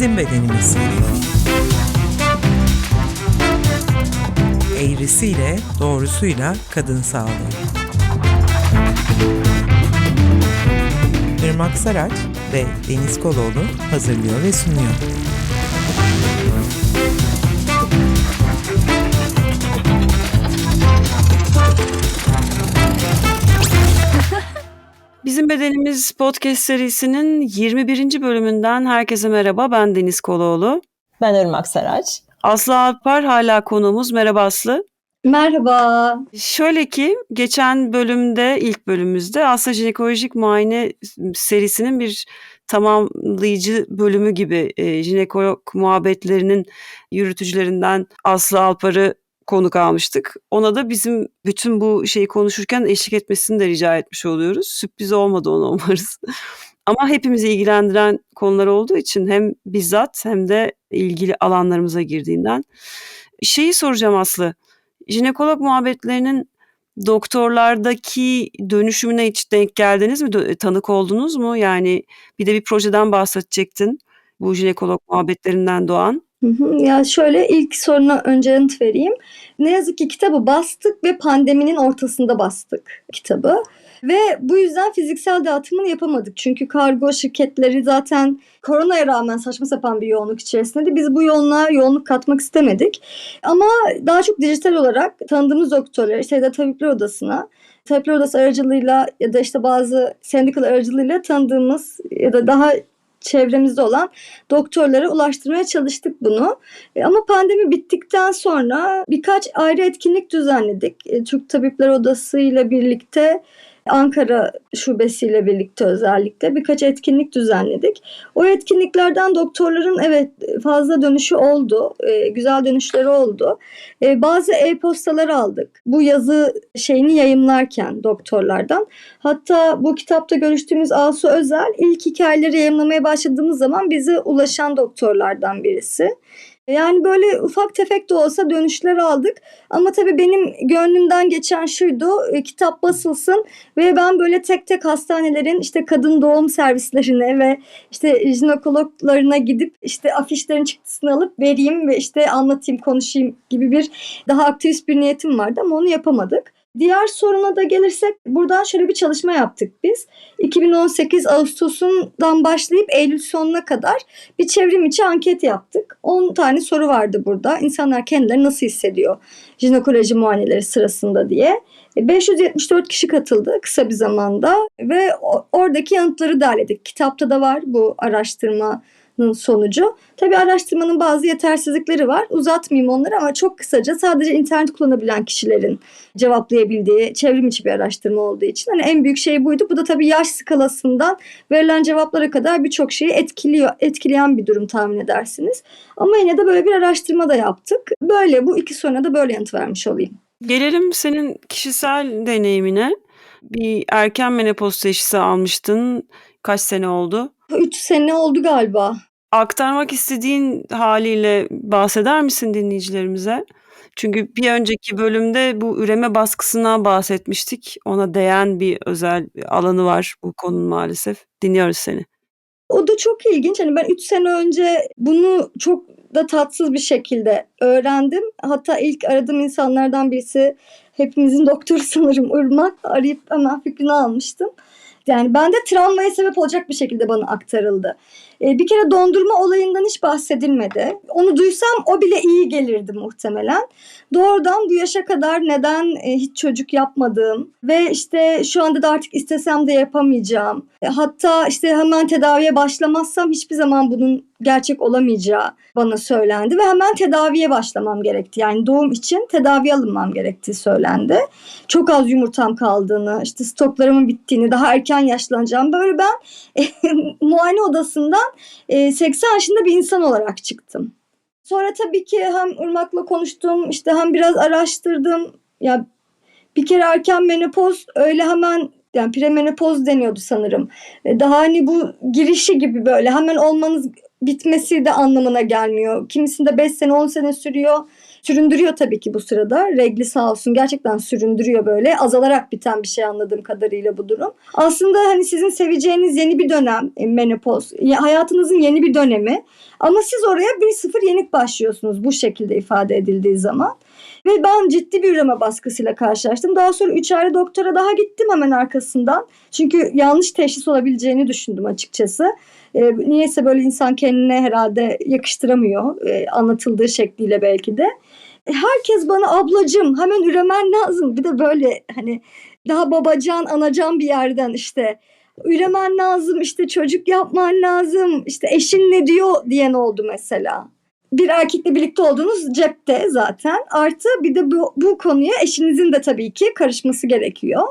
Bizim bedenimiz. Eğrisiyle, doğrusuyla kadın sağlığı. Irmak Saraç ve Deniz Koloğlu hazırlıyor ve sunuyor. Bedenimiz podcast serisinin 21. bölümünden herkese merhaba. Ben Deniz Koloğlu. Ben Irmak Saraç. Aslı Alpar hala konuğumuz. Merhaba Aslı. Merhaba. Şöyle ki geçen bölümde ilk bölümümüzde aslında jinekolojik muayene serisinin bir tamamlayıcı bölümü gibi e, jinekolog muhabbetlerinin yürütücülerinden Aslı Alpar'ı konuk almıştık. Ona da bizim bütün bu şeyi konuşurken eşlik etmesini de rica etmiş oluyoruz. Sürpriz olmadı onu umarız. Ama hepimizi ilgilendiren konular olduğu için hem bizzat hem de ilgili alanlarımıza girdiğinden. Şeyi soracağım Aslı. Jinekolog muhabbetlerinin doktorlardaki dönüşümüne hiç denk geldiniz mi? Dö- Tanık oldunuz mu? Yani bir de bir projeden bahsedecektin. Bu jinekolog muhabbetlerinden doğan. Ya şöyle ilk soruna önce yanıt vereyim. Ne yazık ki kitabı bastık ve pandeminin ortasında bastık kitabı. Ve bu yüzden fiziksel dağıtımını yapamadık. Çünkü kargo şirketleri zaten koronaya rağmen saçma sapan bir yoğunluk içerisinde. Biz bu yoğunluğa yoğunluk katmak istemedik. Ama daha çok dijital olarak tanıdığımız doktorlar, işte da tabipler odasına, tabipler odası aracılığıyla ya da işte bazı sendikal aracılığıyla tanıdığımız ya da daha çevremizde olan doktorlara ulaştırmaya çalıştık bunu. E, ama pandemi bittikten sonra birkaç ayrı etkinlik düzenledik. E, Türk Tabipler Odası ile birlikte Ankara şubesiyle birlikte özellikle birkaç etkinlik düzenledik. O etkinliklerden doktorların evet fazla dönüşü oldu. E, güzel dönüşleri oldu. E, bazı e-postalar aldık. Bu yazı şeyini yayımlarken doktorlardan. Hatta bu kitapta görüştüğümüz Asu Özel ilk hikayeleri yayımlamaya başladığımız zaman bize ulaşan doktorlardan birisi. Yani böyle ufak tefek de olsa dönüşler aldık. Ama tabii benim gönlümden geçen şuydu. e, kitap basılsın ve ben böyle tek tek hastanelerin işte kadın doğum servislerine ve işte jinekologlarına gidip işte afişlerin çıktısını alıp vereyim ve işte anlatayım, konuşayım gibi bir daha aktivist bir niyetim vardı ama onu yapamadık. Diğer soruna da gelirsek buradan şöyle bir çalışma yaptık biz. 2018 Ağustos'undan başlayıp Eylül sonuna kadar bir çevrim içi anket yaptık. 10 tane soru vardı burada. İnsanlar kendileri nasıl hissediyor jinekoloji muayeneleri sırasında diye. E, 574 kişi katıldı kısa bir zamanda ve oradaki yanıtları derledik. Kitapta da var bu araştırmanın sonucu. Tabii araştırmanın bazı yetersizlikleri var. Uzatmayayım onları ama çok kısaca sadece internet kullanabilen kişilerin cevaplayabildiği çevrim içi bir araştırma olduğu için hani en büyük şey buydu. Bu da tabii yaş skalasından verilen cevaplara kadar birçok şeyi etkiliyor, etkileyen bir durum tahmin edersiniz. Ama yine de böyle bir araştırma da yaptık. Böyle bu iki soruna da böyle yanıt vermiş olayım. Gelelim senin kişisel deneyimine. Bir erken menopoz teşhisi almıştın. Kaç sene oldu? 3 sene oldu galiba. Aktarmak istediğin haliyle bahseder misin dinleyicilerimize? Çünkü bir önceki bölümde bu üreme baskısından bahsetmiştik. Ona değen bir özel alanı var bu konunun maalesef. Dinliyoruz seni. O da çok ilginç. Hani ben 3 sene önce bunu çok da tatsız bir şekilde öğrendim. Hatta ilk aradığım insanlardan birisi hepimizin doktoru sanırım Irmak. Arayıp hemen fikrini almıştım. Yani bende travmaya sebep olacak bir şekilde bana aktarıldı. Ee, bir kere dondurma olayından hiç bahsedilmedi. Onu duysam o bile iyi gelirdi muhtemelen. Doğrudan bu yaşa kadar neden e, hiç çocuk yapmadığım ve işte şu anda da artık istesem de yapamayacağım. E, hatta işte hemen tedaviye başlamazsam hiçbir zaman bunun gerçek olamayacağı bana söylendi ve hemen tedaviye başlamam gerekti. Yani doğum için tedavi alınmam gerektiği söylendi. Çok az yumurtam kaldığını, işte stoklarımın bittiğini, daha erken yaşlanacağım. Böyle ben muayene odasından e, 80 yaşında bir insan olarak çıktım. Sonra tabii ki hem Irmak'la konuştum, işte hem biraz araştırdım. Ya bir kere erken menopoz öyle hemen yani premenopoz deniyordu sanırım. E, Daha hani bu girişi gibi böyle hemen olmanız bitmesi de anlamına gelmiyor. Kimisinde 5 sene 10 sene sürüyor. Süründürüyor tabii ki bu sırada. Regli sağ olsun gerçekten süründürüyor böyle. Azalarak biten bir şey anladığım kadarıyla bu durum. Aslında hani sizin seveceğiniz yeni bir dönem e, menopoz. Ya- Hayatınızın yeni bir dönemi. Ama siz oraya bir sıfır yenik başlıyorsunuz bu şekilde ifade edildiği zaman. Ve ben ciddi bir üreme baskısıyla karşılaştım. Daha sonra 3 ayda doktora daha gittim hemen arkasından. Çünkü yanlış teşhis olabileceğini düşündüm açıkçası. E, niyeyse böyle insan kendine herhalde yakıştıramıyor e, anlatıldığı şekliyle belki de. E, herkes bana ablacım hemen üremen lazım. Bir de böyle hani daha babacan anacan bir yerden işte üremen lazım işte çocuk yapman lazım işte eşin ne diyor diyen oldu mesela. Bir erkekle birlikte olduğunuz cepte zaten. Artı bir de bu, bu konuya eşinizin de tabii ki karışması gerekiyor.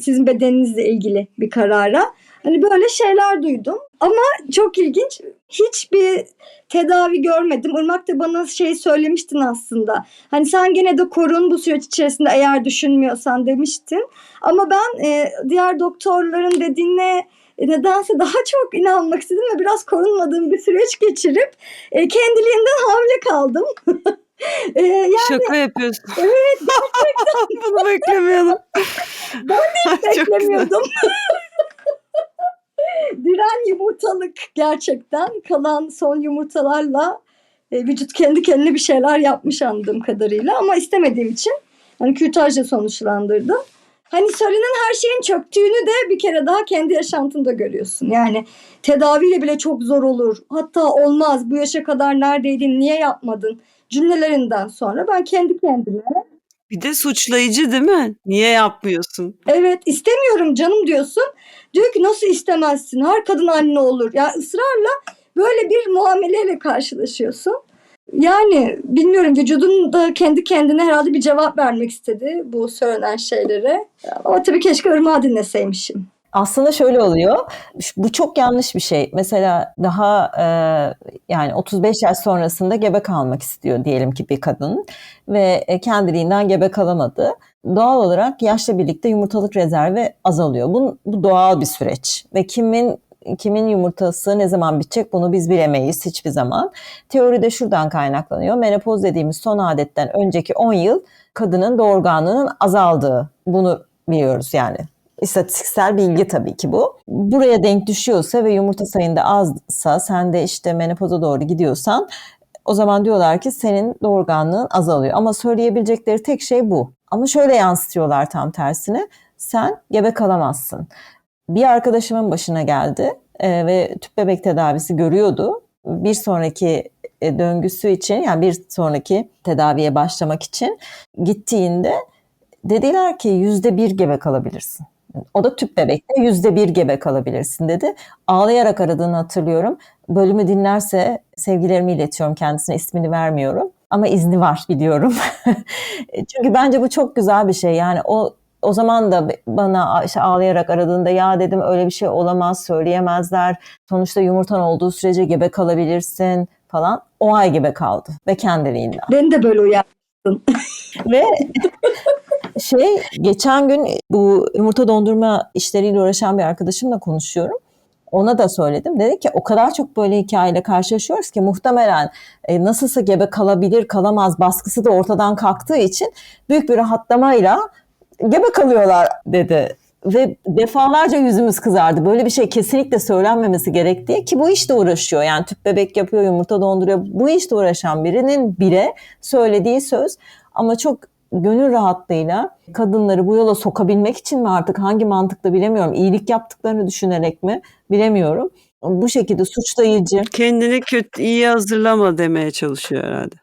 Sizin bedeninizle ilgili bir karara. Hani böyle şeyler duydum. Ama çok ilginç. Hiçbir tedavi görmedim. Irmak da bana şey söylemiştin aslında. Hani sen gene de korun bu süreç içerisinde eğer düşünmüyorsan demiştin. Ama ben e, diğer doktorların dediğine e, nedense daha çok inanmak istedim ve biraz korunmadığım bir süreç geçirip e, kendiliğinden hamile kaldım. e, yani Şaka yapıyorsun. evet Bunu beklemiyordum. Çok güzel. beklemiyordum. Diren yumurtalık gerçekten kalan son yumurtalarla e, vücut kendi kendine bir şeyler yapmış anladığım kadarıyla ama istemediğim için hani kürtajla sonuçlandırdım. Hani söylenen her şeyin çöktüğünü de bir kere daha kendi yaşantında görüyorsun. Yani tedaviyle bile çok zor olur. Hatta olmaz bu yaşa kadar neredeydin niye yapmadın cümlelerinden sonra ben kendi kendime Bir de suçlayıcı değil mi? Niye yapmıyorsun? Evet istemiyorum canım diyorsun. Diyor ki nasıl istemezsin? Her kadın anne olur. Ya ısrarla böyle bir muameleyle karşılaşıyorsun. Yani bilmiyorum vücudun da kendi kendine herhalde bir cevap vermek istedi bu söylenen şeylere. Ama tabii keşke ırmağı dinleseymişim. Aslında şöyle oluyor. Bu çok yanlış bir şey. Mesela daha e, yani 35 yaş sonrasında gebe kalmak istiyor diyelim ki bir kadın ve e, kendiliğinden gebe kalamadı. Doğal olarak yaşla birlikte yumurtalık rezervi azalıyor. Bu, bu doğal bir süreç ve kimin kimin yumurtası ne zaman bitecek bunu biz bilemeyiz hiçbir zaman. Teoride şuradan kaynaklanıyor. Menopoz dediğimiz son adetten önceki 10 yıl kadının doğurganlığının azaldığı. Bunu biliyoruz yani. İstatistiksel bilgi tabii ki bu. Buraya denk düşüyorsa ve yumurta sayında azsa sen de işte menopoza doğru gidiyorsan o zaman diyorlar ki senin doğurganlığın azalıyor. Ama söyleyebilecekleri tek şey bu. Ama şöyle yansıtıyorlar tam tersine. Sen gebe kalamazsın. Bir arkadaşımın başına geldi e, ve tüp bebek tedavisi görüyordu. Bir sonraki e, döngüsü için yani bir sonraki tedaviye başlamak için gittiğinde dediler ki yüzde bir gebe kalabilirsin. O da tüp bebekte yüzde bir gebe kalabilirsin dedi. Ağlayarak aradığını hatırlıyorum. Bölümü dinlerse sevgilerimi iletiyorum kendisine ismini vermiyorum. Ama izni var biliyorum. Çünkü bence bu çok güzel bir şey. Yani o o zaman da bana işte ağlayarak aradığında ya dedim öyle bir şey olamaz söyleyemezler. Sonuçta yumurtan olduğu sürece gebe kalabilirsin falan. O ay gebe kaldı ve kendiliğinden. Beni de böyle uyardın. ve şey geçen gün bu yumurta dondurma işleriyle uğraşan bir arkadaşımla konuşuyorum. Ona da söyledim. Dedi ki o kadar çok böyle hikayeyle karşılaşıyoruz ki muhtemelen e, nasılsa gebe kalabilir kalamaz baskısı da ortadan kalktığı için büyük bir rahatlamayla gebe kalıyorlar dedi. Ve defalarca yüzümüz kızardı. Böyle bir şey kesinlikle söylenmemesi gerektiği ki bu işte uğraşıyor. Yani tüp bebek yapıyor, yumurta donduruyor. Bu işte uğraşan birinin bile söylediği söz ama çok gönül rahatlığıyla kadınları bu yola sokabilmek için mi artık hangi mantıkla bilemiyorum. İyilik yaptıklarını düşünerek mi bilemiyorum. Bu şekilde suçlayıcı. Kendini kötü iyi hazırlama demeye çalışıyor herhalde.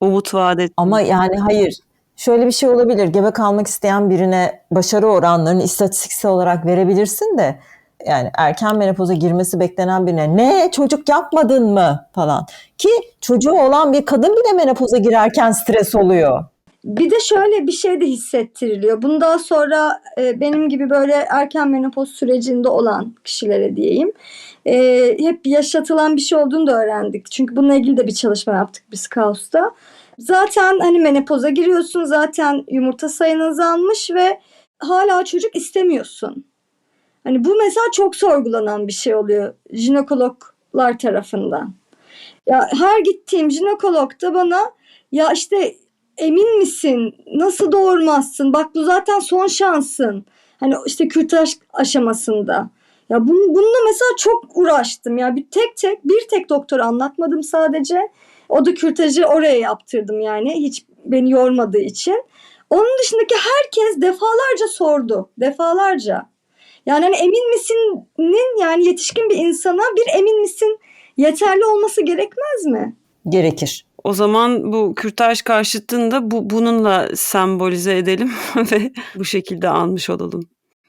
Umut vaat et. Ama yani hayır. Şöyle bir şey olabilir. Gebe kalmak isteyen birine başarı oranlarını istatistiksel olarak verebilirsin de yani erken menopoza girmesi beklenen birine ne çocuk yapmadın mı falan ki çocuğu olan bir kadın bile menopoza girerken stres oluyor. Bir de şöyle bir şey de hissettiriliyor. Bundan sonra e, benim gibi böyle erken menopoz sürecinde olan kişilere diyeyim. E, hep yaşatılan bir şey olduğunu da öğrendik. Çünkü bununla ilgili de bir çalışma yaptık biz Kaos'ta. Zaten hani menopoza giriyorsun zaten yumurta sayın azalmış ve hala çocuk istemiyorsun. Hani bu mesela çok sorgulanan bir şey oluyor jinekologlar tarafından. Ya her gittiğim jinekolog da bana ya işte emin misin? Nasıl doğurmazsın? Bak bu zaten son şansın. Hani işte kürtaj aşamasında. Ya bunu, bununla mesela çok uğraştım. Ya bir tek tek bir tek doktora anlatmadım sadece. O da kürtajı oraya yaptırdım yani. Hiç beni yormadığı için. Onun dışındaki herkes defalarca sordu. Defalarca. Yani hani emin misinin yani yetişkin bir insana bir emin misin yeterli olması gerekmez mi? Gerekir. O zaman bu kürtaj karşıtını da bu, bununla sembolize edelim ve bu şekilde almış olalım.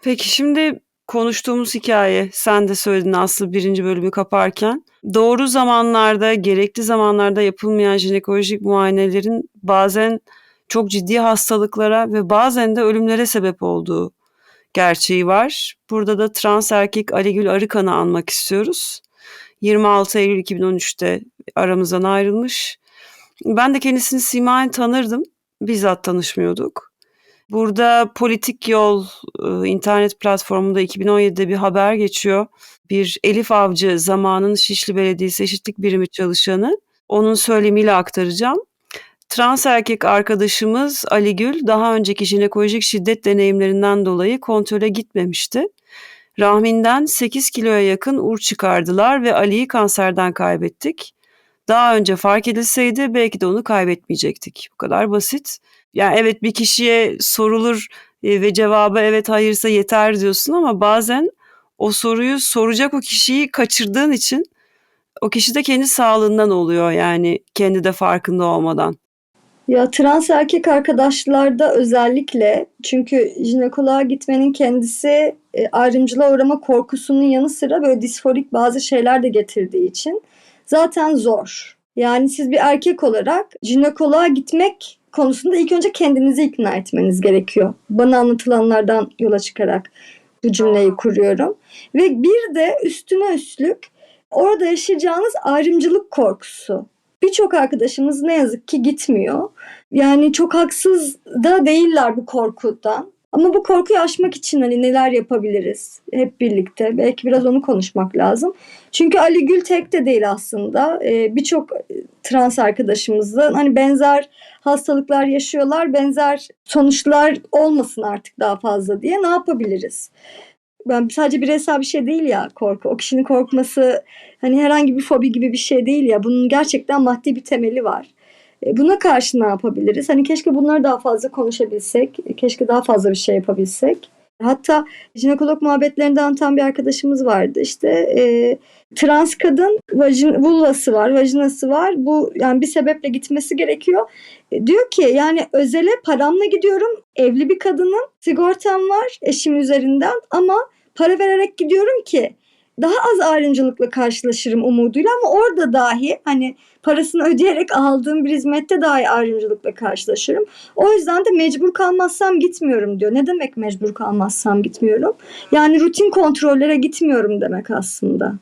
Peki şimdi konuştuğumuz hikaye, sen de söyledin Aslı birinci bölümü kaparken. Doğru zamanlarda, gerekli zamanlarda yapılmayan jinekolojik muayenelerin bazen çok ciddi hastalıklara ve bazen de ölümlere sebep olduğu gerçeği var. Burada da trans erkek Aligül Arıkan'ı anmak istiyoruz. 26 Eylül 2013'te aramızdan ayrılmış. Ben de kendisini simayen tanırdım. Bizzat tanışmıyorduk. Burada Politik Yol e, internet platformunda 2017'de bir haber geçiyor. Bir Elif Avcı zamanın Şişli Belediyesi Eşitlik Birimi çalışanı. Onun söylemiyle aktaracağım. Trans erkek arkadaşımız Ali Gül daha önceki jinekolojik şiddet deneyimlerinden dolayı kontrole gitmemişti. Rahminden 8 kiloya yakın ur çıkardılar ve Ali'yi kanserden kaybettik. Daha önce fark edilseydi belki de onu kaybetmeyecektik. Bu kadar basit. Yani evet bir kişiye sorulur e, ve cevabı evet hayırsa yeter diyorsun ama bazen o soruyu soracak o kişiyi kaçırdığın için o kişi de kendi sağlığından oluyor yani kendi de farkında olmadan. Ya trans erkek arkadaşlarda özellikle çünkü jinekoloğa gitmenin kendisi e, ayrımcılığa uğrama korkusunun yanı sıra böyle disforik bazı şeyler de getirdiği için zaten zor. Yani siz bir erkek olarak jinekoloğa gitmek konusunda ilk önce kendinizi ikna etmeniz gerekiyor. Bana anlatılanlardan yola çıkarak bu cümleyi kuruyorum. Ve bir de üstüne üstlük orada yaşayacağınız ayrımcılık korkusu. Birçok arkadaşımız ne yazık ki gitmiyor. Yani çok haksız da değiller bu korkudan. Ama bu korkuyu aşmak için hani neler yapabiliriz hep birlikte? Belki biraz onu konuşmak lazım. Çünkü Ali Gül tek de değil aslında. Ee, Birçok trans arkadaşımızın hani benzer hastalıklar yaşıyorlar. Benzer sonuçlar olmasın artık daha fazla diye ne yapabiliriz? Ben sadece bireysel bir şey değil ya korku. O kişinin korkması hani herhangi bir fobi gibi bir şey değil ya. Bunun gerçekten maddi bir temeli var. E, Buna karşı ne yapabiliriz? Hani keşke bunları daha fazla konuşabilsek. Keşke daha fazla bir şey yapabilsek. Hatta jinekolog muhabbetlerinde anlatan bir arkadaşımız vardı. İşte e, trans kadın vajin, vulvası var, vajinası var. Bu yani bir sebeple gitmesi gerekiyor. E, diyor ki yani özele paramla gidiyorum. Evli bir kadının sigortam var eşim üzerinden ama para vererek gidiyorum ki daha az ayrımcılıkla karşılaşırım umuduyla ama orada dahi hani parasını ödeyerek aldığım bir hizmette dahi ayrımcılıkla karşılaşırım. O yüzden de mecbur kalmazsam gitmiyorum diyor. Ne demek mecbur kalmazsam gitmiyorum? Yani rutin kontrollere gitmiyorum demek aslında.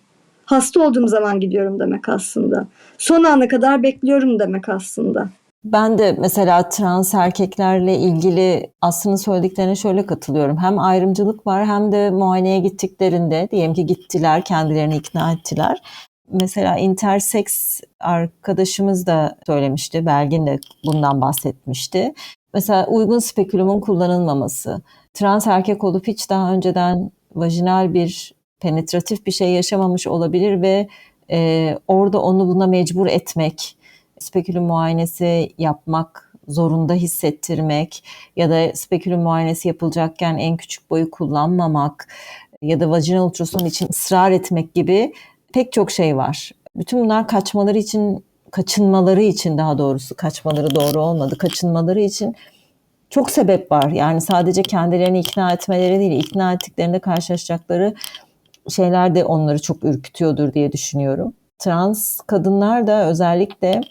Hasta olduğum zaman gidiyorum demek aslında. Son ana kadar bekliyorum demek aslında. Ben de mesela trans erkeklerle ilgili Aslı'nın söylediklerine şöyle katılıyorum. Hem ayrımcılık var hem de muayeneye gittiklerinde diyelim ki gittiler kendilerini ikna ettiler. Mesela intersex arkadaşımız da söylemişti. Belgin de bundan bahsetmişti. Mesela uygun spekülümün kullanılmaması. Trans erkek olup hiç daha önceden vajinal bir penetratif bir şey yaşamamış olabilir ve e, orada onu buna mecbur etmek, spekülüm muayenesi yapmak zorunda hissettirmek ya da spekülüm muayenesi yapılacakken en küçük boyu kullanmamak ya da vajinal ultrason için ısrar etmek gibi pek çok şey var. Bütün bunlar kaçmaları için, kaçınmaları için daha doğrusu kaçmaları doğru olmadı. Kaçınmaları için çok sebep var. Yani sadece kendilerini ikna etmeleri değil, ikna ettiklerinde karşılaşacakları şeyler de onları çok ürkütüyordur diye düşünüyorum. Trans kadınlar da özellikle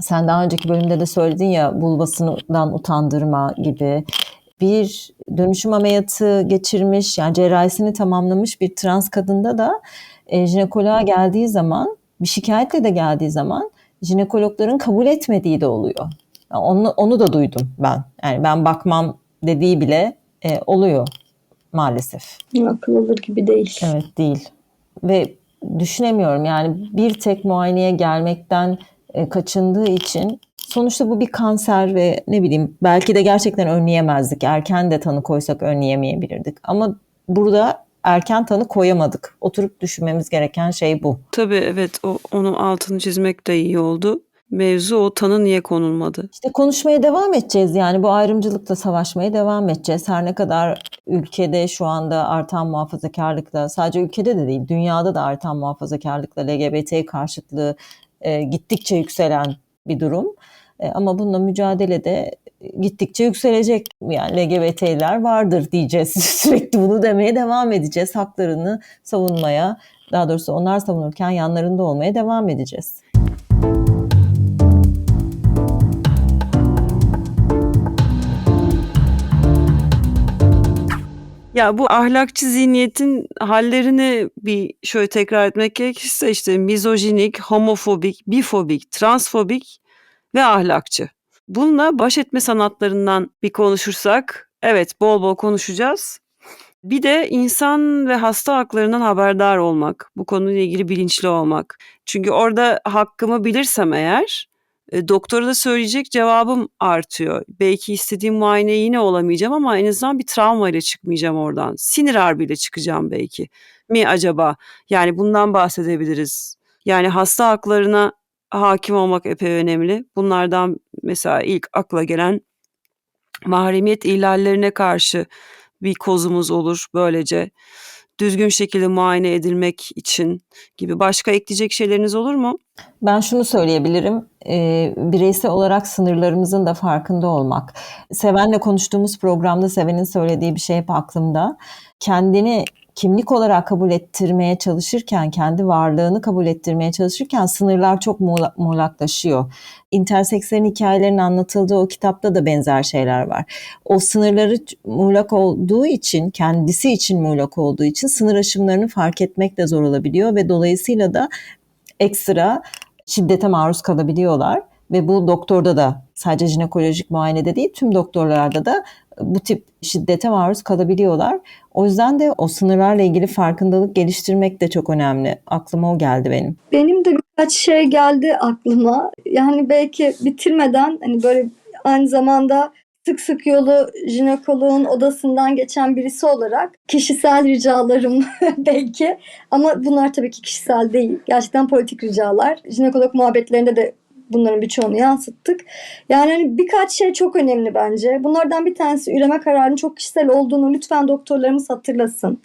sen daha önceki bölümde de söyledin ya vulvasından utandırma gibi bir dönüşüm ameliyatı geçirmiş yani cerrahisini tamamlamış bir trans kadında da e, jinekoloğa geldiği zaman bir şikayetle de geldiği zaman jinekologların kabul etmediği de oluyor. Yani onu, onu da duydum ben. Yani ben bakmam dediği bile e, oluyor maalesef. Akıl alır gibi değil. Evet değil. Ve düşünemiyorum yani bir tek muayeneye gelmekten e, kaçındığı için Sonuçta bu bir kanser ve ne bileyim belki de gerçekten önleyemezdik. Erken de tanı koysak önleyemeyebilirdik. Ama burada erken tanı koyamadık. Oturup düşünmemiz gereken şey bu. Tabii evet o, onun altını çizmek de iyi oldu. Mevzu o tanı niye konulmadı? İşte konuşmaya devam edeceğiz yani bu ayrımcılıkla savaşmaya devam edeceğiz. Her ne kadar ülkede şu anda artan muhafazakarlıkla sadece ülkede de değil dünyada da artan muhafazakarlıkla LGBT karşıtlığı e, gittikçe yükselen bir durum. E, ama bununla mücadelede gittikçe yükselecek. Yani LGBT'ler vardır diyeceğiz. Sürekli bunu demeye devam edeceğiz. Haklarını savunmaya, daha doğrusu onlar savunurken yanlarında olmaya devam edeceğiz. Ya bu ahlakçı zihniyetin hallerini bir şöyle tekrar etmek gerekirse işte mizojinik, homofobik, bifobik, transfobik ve ahlakçı. Bununla baş etme sanatlarından bir konuşursak, evet bol bol konuşacağız. Bir de insan ve hasta haklarından haberdar olmak, bu konuyla ilgili bilinçli olmak. Çünkü orada hakkımı bilirsem eğer, e, doktora da söyleyecek cevabım artıyor. Belki istediğim muayene yine olamayacağım ama en azından bir travma ile çıkmayacağım oradan. Sinir harbiyle çıkacağım belki. Mi acaba? Yani bundan bahsedebiliriz. Yani hasta haklarına hakim olmak epey önemli. Bunlardan mesela ilk akla gelen mahremiyet ihlallerine karşı bir kozumuz olur böylece. Düzgün şekilde muayene edilmek için gibi başka ekleyecek şeyleriniz olur mu? Ben şunu söyleyebilirim, e, bireysel olarak sınırlarımızın da farkında olmak. Seven'le konuştuğumuz programda Seven'in söylediği bir şey hep aklımda. Kendini kimlik olarak kabul ettirmeye çalışırken, kendi varlığını kabul ettirmeye çalışırken sınırlar çok muğla- muğlaklaşıyor. İntersekslerin hikayelerinin anlatıldığı o kitapta da benzer şeyler var. O sınırları muğlak olduğu için, kendisi için muğlak olduğu için sınır aşımlarını fark etmek de zor olabiliyor ve dolayısıyla da ekstra şiddete maruz kalabiliyorlar ve bu doktorda da sadece jinekolojik muayenede değil tüm doktorlarda da bu tip şiddete maruz kalabiliyorlar. O yüzden de o sınırlarla ilgili farkındalık geliştirmek de çok önemli. Aklıma o geldi benim. Benim de birkaç şey geldi aklıma. Yani belki bitirmeden hani böyle aynı zamanda sık sık yolu jinekoloğun odasından geçen birisi olarak kişisel ricalarım belki ama bunlar tabii ki kişisel değil. Gerçekten politik ricalar. Jinekolog muhabbetlerinde de bunların birçoğunu yansıttık. Yani hani birkaç şey çok önemli bence. Bunlardan bir tanesi üreme kararının çok kişisel olduğunu lütfen doktorlarımız hatırlasın.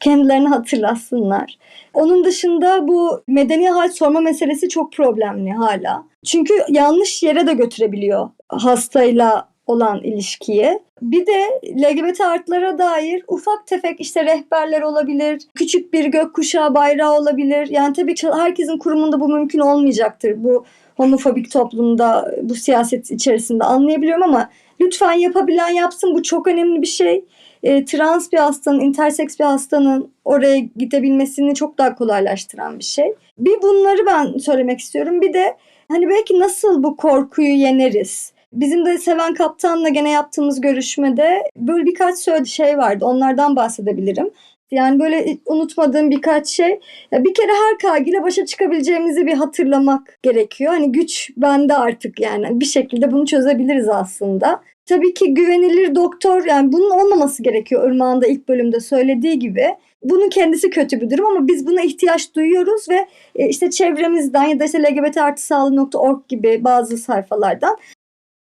Kendilerini hatırlasınlar. Onun dışında bu medeni hal sorma meselesi çok problemli hala. Çünkü yanlış yere de götürebiliyor hastayla olan ilişkiyi. Bir de LGBT artılara dair ufak tefek işte rehberler olabilir, küçük bir gökkuşağı bayrağı olabilir. Yani tabii ki herkesin kurumunda bu mümkün olmayacaktır. Bu homofobik toplumda, bu siyaset içerisinde anlayabiliyorum ama lütfen yapabilen yapsın. Bu çok önemli bir şey. E, trans bir hastanın, interseks bir hastanın oraya gidebilmesini çok daha kolaylaştıran bir şey. Bir bunları ben söylemek istiyorum. Bir de hani belki nasıl bu korkuyu yeneriz? Bizim de Seven Kaptan'la gene yaptığımız görüşmede böyle birkaç şey vardı. Onlardan bahsedebilirim. Yani böyle unutmadığım birkaç şey. Ya bir kere her kaygıyla başa çıkabileceğimizi bir hatırlamak gerekiyor. Hani güç bende artık yani bir şekilde bunu çözebiliriz aslında. Tabii ki güvenilir doktor yani bunun olmaması gerekiyor Irmak'ın da ilk bölümde söylediği gibi. Bunun kendisi kötü bir durum ama biz buna ihtiyaç duyuyoruz ve e, işte çevremizden ya da işte lgbtartısağlığı.org gibi bazı sayfalardan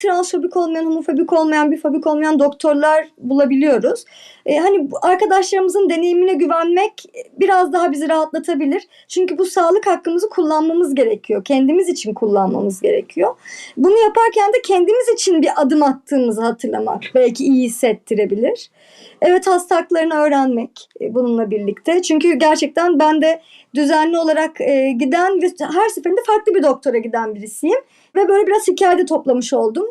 transfobik olmayan, homofobik olmayan, bifobik olmayan doktorlar bulabiliyoruz. Ee, hani arkadaşlarımızın deneyimine güvenmek biraz daha bizi rahatlatabilir. Çünkü bu sağlık hakkımızı kullanmamız gerekiyor. Kendimiz için kullanmamız gerekiyor. Bunu yaparken de kendimiz için bir adım attığımızı hatırlamak belki iyi hissettirebilir. Evet hasta haklarını öğrenmek e, bununla birlikte. Çünkü gerçekten ben de düzenli olarak e, giden ve her seferinde farklı bir doktora giden birisiyim. Ve böyle biraz hikayede toplamış oldum.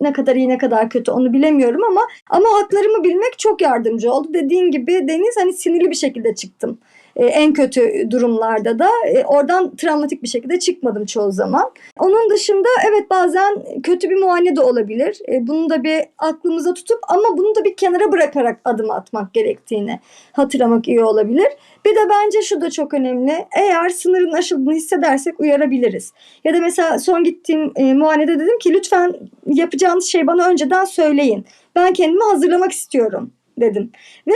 Ne kadar iyi ne kadar kötü onu bilemiyorum ama ama haklarımı bilmek çok yardımcı oldu. Dediğin gibi Deniz hani sinirli bir şekilde çıktım. E, en kötü durumlarda da e, oradan travmatik bir şekilde çıkmadım çoğu zaman. Onun dışında evet bazen kötü bir muayene de olabilir. E, bunu da bir aklımıza tutup ama bunu da bir kenara bırakarak adım atmak gerektiğini hatırlamak iyi olabilir. Bir de bence şu da çok önemli. Eğer sınırın aşıldığını hissedersek uyarabiliriz. Ya da mesela son gittiğim muayenede dedim ki lütfen yapacağınız şey bana önceden söyleyin. Ben kendimi hazırlamak istiyorum dedim. Ve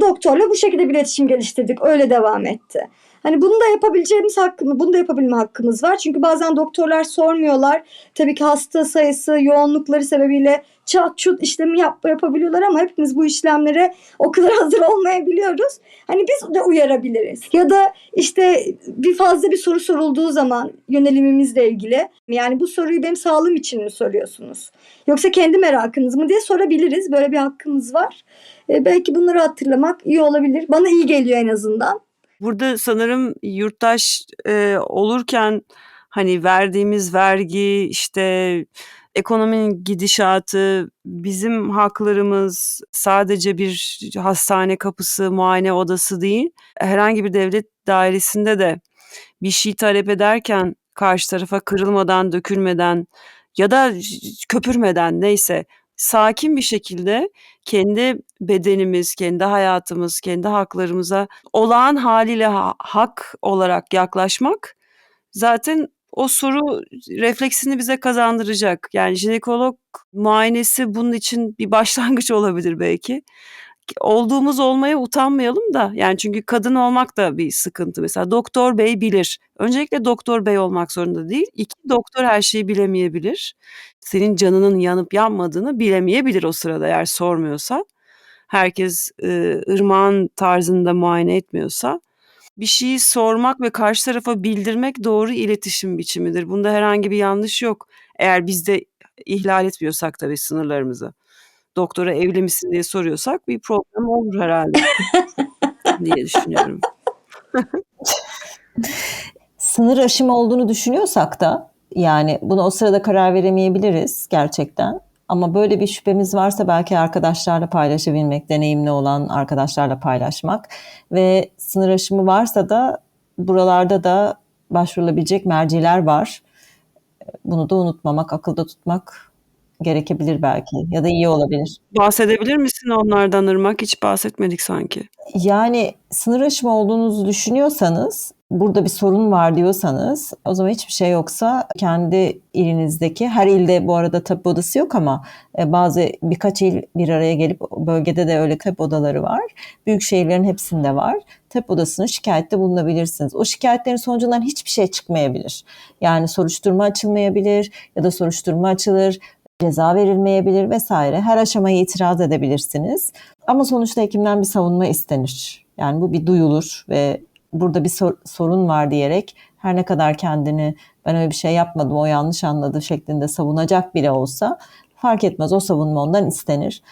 doktorla bu şekilde bir iletişim geliştirdik. Öyle devam etti. Hani bunu da yapabileceğimiz hakkımız, bunu da yapabilme hakkımız var. Çünkü bazen doktorlar sormuyorlar. Tabii ki hasta sayısı, yoğunlukları sebebiyle çat çut işlemi yap, yapabiliyorlar ama hepimiz bu işlemlere o kadar hazır olmayabiliyoruz. Hani biz de uyarabiliriz. Ya da işte bir fazla bir soru sorulduğu zaman yönelimimizle ilgili yani bu soruyu benim sağlığım için mi soruyorsunuz? Yoksa kendi merakınız mı diye sorabiliriz. Böyle bir hakkımız var. E, belki bunları hatırlamak iyi olabilir. Bana iyi geliyor en azından. Burada sanırım yurttaş e, olurken hani verdiğimiz vergi işte ekonominin gidişatı bizim haklarımız sadece bir hastane kapısı muayene odası değil herhangi bir devlet dairesinde de bir şey talep ederken karşı tarafa kırılmadan dökülmeden ya da köpürmeden neyse sakin bir şekilde kendi bedenimiz, kendi hayatımız, kendi haklarımıza olağan haliyle ha- hak olarak yaklaşmak zaten o soru refleksini bize kazandıracak. Yani jinekolog muayenesi bunun için bir başlangıç olabilir belki. Olduğumuz olmaya utanmayalım da yani çünkü kadın olmak da bir sıkıntı. Mesela doktor bey bilir. Öncelikle doktor bey olmak zorunda değil. İki doktor her şeyi bilemeyebilir. Senin canının yanıp yanmadığını bilemeyebilir o sırada eğer sormuyorsa. Herkes e, ırmağın tarzında muayene etmiyorsa bir şeyi sormak ve karşı tarafa bildirmek doğru iletişim biçimidir. Bunda herhangi bir yanlış yok. Eğer biz de ihlal etmiyorsak tabii sınırlarımızı. Doktora evli misin diye soruyorsak bir problem olur herhalde diye düşünüyorum. Sınır aşımı olduğunu düşünüyorsak da yani bunu o sırada karar veremeyebiliriz gerçekten. Ama böyle bir şüphemiz varsa belki arkadaşlarla paylaşabilmek, deneyimli olan arkadaşlarla paylaşmak ve sınır aşımı varsa da buralarda da başvurulabilecek merciler var. Bunu da unutmamak, akılda tutmak gerekebilir belki ya da iyi olabilir. Bahsedebilir misin onlardan Irmak? Hiç bahsetmedik sanki. Yani sınır aşımı olduğunuzu düşünüyorsanız, burada bir sorun var diyorsanız, o zaman hiçbir şey yoksa kendi ilinizdeki, her ilde bu arada tabip odası yok ama e, bazı birkaç il bir araya gelip bölgede de öyle tabip odaları var. Büyük şehirlerin hepsinde var. Tabip odasına şikayette bulunabilirsiniz. O şikayetlerin sonucundan hiçbir şey çıkmayabilir. Yani soruşturma açılmayabilir ya da soruşturma açılır, ceza verilmeyebilir vesaire. Her aşamaya itiraz edebilirsiniz. Ama sonuçta hekimden bir savunma istenir. Yani bu bir duyulur ve burada bir sor- sorun var diyerek her ne kadar kendini ben öyle bir şey yapmadım o yanlış anladı şeklinde savunacak bile olsa fark etmez o savunma ondan istenir.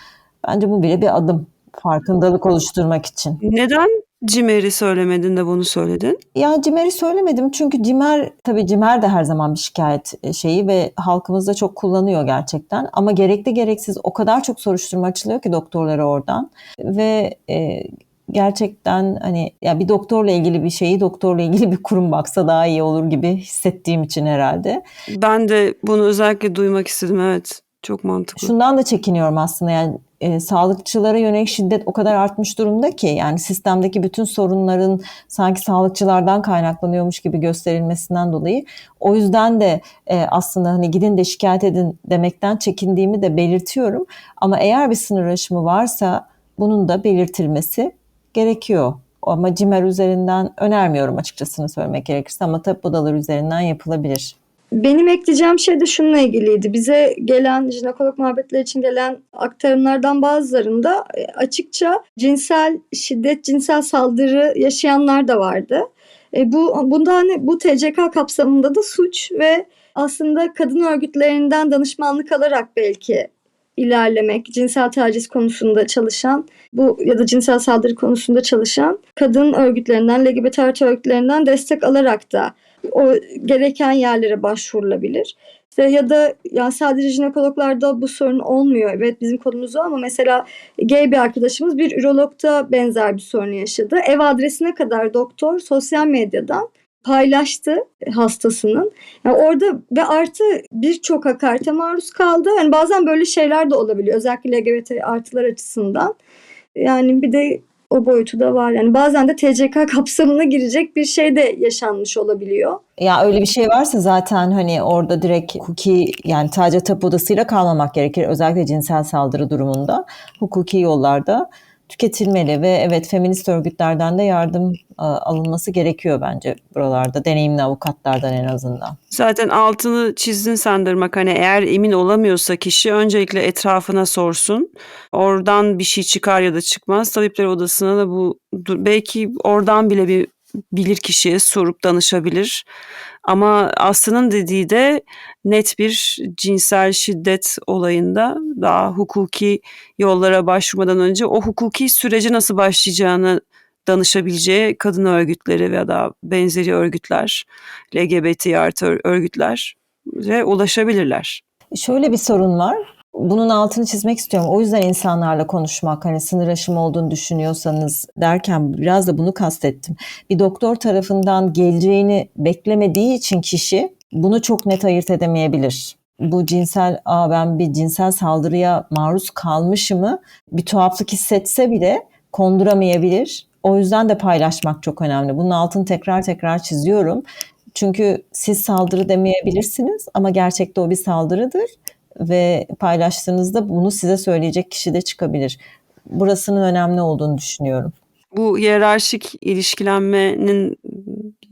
Bence bu bile bir adım farkındalık oluşturmak için. Neden Cimer'i söylemedin de bunu söyledin? Ya Cimer'i söylemedim çünkü Cimer tabii Cimer de her zaman bir şikayet e, şeyi ve halkımızda çok kullanıyor gerçekten. Ama gerekli gereksiz o kadar çok soruşturma açılıyor ki doktorlara oradan ve e, gerçekten hani ya bir doktorla ilgili bir şeyi doktorla ilgili bir kurum baksa daha iyi olur gibi hissettiğim için herhalde. Ben de bunu özellikle duymak istedim evet. Çok mantıklı. Şundan da çekiniyorum aslında yani e, sağlıkçılara yönelik şiddet o kadar artmış durumda ki yani sistemdeki bütün sorunların sanki sağlıkçılardan kaynaklanıyormuş gibi gösterilmesinden dolayı o yüzden de e, aslında hani gidin de şikayet edin demekten çekindiğimi de belirtiyorum ama eğer bir sınır aşımı varsa bunun da belirtilmesi gerekiyor. Ama CİMER üzerinden önermiyorum açıkçası söylemek gerekirse ama tabip odaları üzerinden yapılabilir. Benim ekleyeceğim şey de şununla ilgiliydi. Bize gelen jinekolog muhabbetleri için gelen aktarımlardan bazılarında e, açıkça cinsel şiddet, cinsel saldırı yaşayanlar da vardı. E, bu bunda hani bu TCK kapsamında da suç ve aslında kadın örgütlerinden danışmanlık alarak belki ilerlemek, cinsel taciz konusunda çalışan bu ya da cinsel saldırı konusunda çalışan kadın örgütlerinden, LGBT örgütlerinden destek alarak da o gereken yerlere başvurulabilir. İşte ya da ya sadece jinekologlarda bu sorun olmuyor. Evet bizim konumuz o ama mesela gay bir arkadaşımız bir ürologda benzer bir sorun yaşadı. Ev adresine kadar doktor sosyal medyadan paylaştı hastasının. Yani orada ve artı birçok hakarete maruz kaldı. Yani bazen böyle şeyler de olabiliyor. Özellikle LGBT artılar açısından. Yani bir de o boyutu da var. Yani bazen de TCK kapsamına girecek bir şey de yaşanmış olabiliyor. Ya öyle bir şey varsa zaten hani orada direkt hukuki yani sadece tapu odasıyla kalmamak gerekir. Özellikle cinsel saldırı durumunda hukuki yollarda tüketilmeli ve evet feminist örgütlerden de yardım e, alınması gerekiyor bence buralarda. Deneyimli avukatlardan en azından. Zaten altını çizdin sandırmak hani eğer emin olamıyorsa kişi öncelikle etrafına sorsun. Oradan bir şey çıkar ya da çıkmaz. Tabipler odasına da bu belki oradan bile bir bilir kişiye sorup danışabilir. Ama Aslı'nın dediği de net bir cinsel şiddet olayında daha hukuki yollara başvurmadan önce o hukuki süreci nasıl başlayacağını danışabileceği kadın örgütleri veya da benzeri örgütler, LGBT artı ör- örgütler ve ulaşabilirler. Şöyle bir sorun var. Bunun altını çizmek istiyorum. O yüzden insanlarla konuşmak, hani sınır aşımı olduğunu düşünüyorsanız derken biraz da bunu kastettim. Bir doktor tarafından geleceğini beklemediği için kişi bunu çok net ayırt edemeyebilir. Bu cinsel, aa ben bir cinsel saldırıya maruz kalmışımı bir tuhaflık hissetse bile konduramayabilir. O yüzden de paylaşmak çok önemli. Bunun altını tekrar tekrar çiziyorum. Çünkü siz saldırı demeyebilirsiniz ama gerçekte o bir saldırıdır ve paylaştığınızda bunu size söyleyecek kişi de çıkabilir. Burasının önemli olduğunu düşünüyorum. Bu hiyerarşik ilişkilenmenin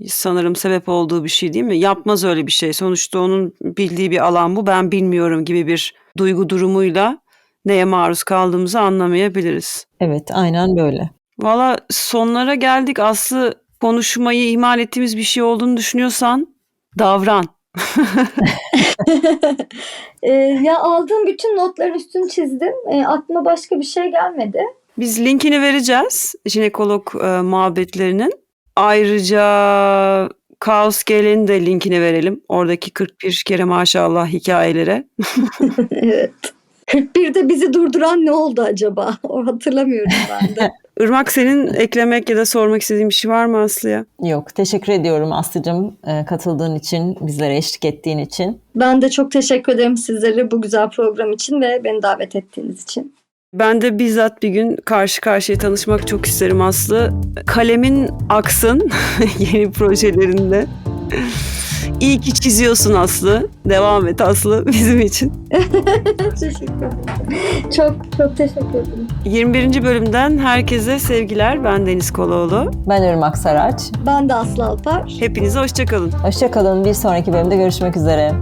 sanırım sebep olduğu bir şey değil mi? Yapmaz öyle bir şey. Sonuçta onun bildiği bir alan bu. Ben bilmiyorum gibi bir duygu durumuyla neye maruz kaldığımızı anlamayabiliriz. Evet, aynen böyle. Valla sonlara geldik. Aslı konuşmayı ihmal ettiğimiz bir şey olduğunu düşünüyorsan davran. Ee, ya aldığım bütün notların üstünü çizdim. Ee, aklıma başka bir şey gelmedi. Biz linkini vereceğiz jinekolog e, muhabbetlerinin. Ayrıca Kaos Gel'in de linkini verelim. Oradaki 41 kere maşallah hikayelere. evet. 41'de bizi durduran ne oldu acaba? O hatırlamıyorum ben de. Irmak senin eklemek ya da sormak istediğin bir şey var mı Aslı'ya? Yok, teşekkür ediyorum Aslı'cığım e, katıldığın için, bizlere eşlik ettiğin için. Ben de çok teşekkür ederim sizlere bu güzel program için ve beni davet ettiğiniz için. Ben de bizzat bir gün karşı karşıya tanışmak çok isterim Aslı. Kalemin aksın yeni projelerinde. İyi ki çiziyorsun Aslı. Devam et Aslı bizim için. teşekkür ederim. Çok çok teşekkür ederim. 21. bölümden herkese sevgiler. Ben Deniz Koloğlu. Ben Irmak Saraç. Ben de Aslı Alpar. Hepinize hoşçakalın. Hoşçakalın. Bir sonraki bölümde görüşmek üzere.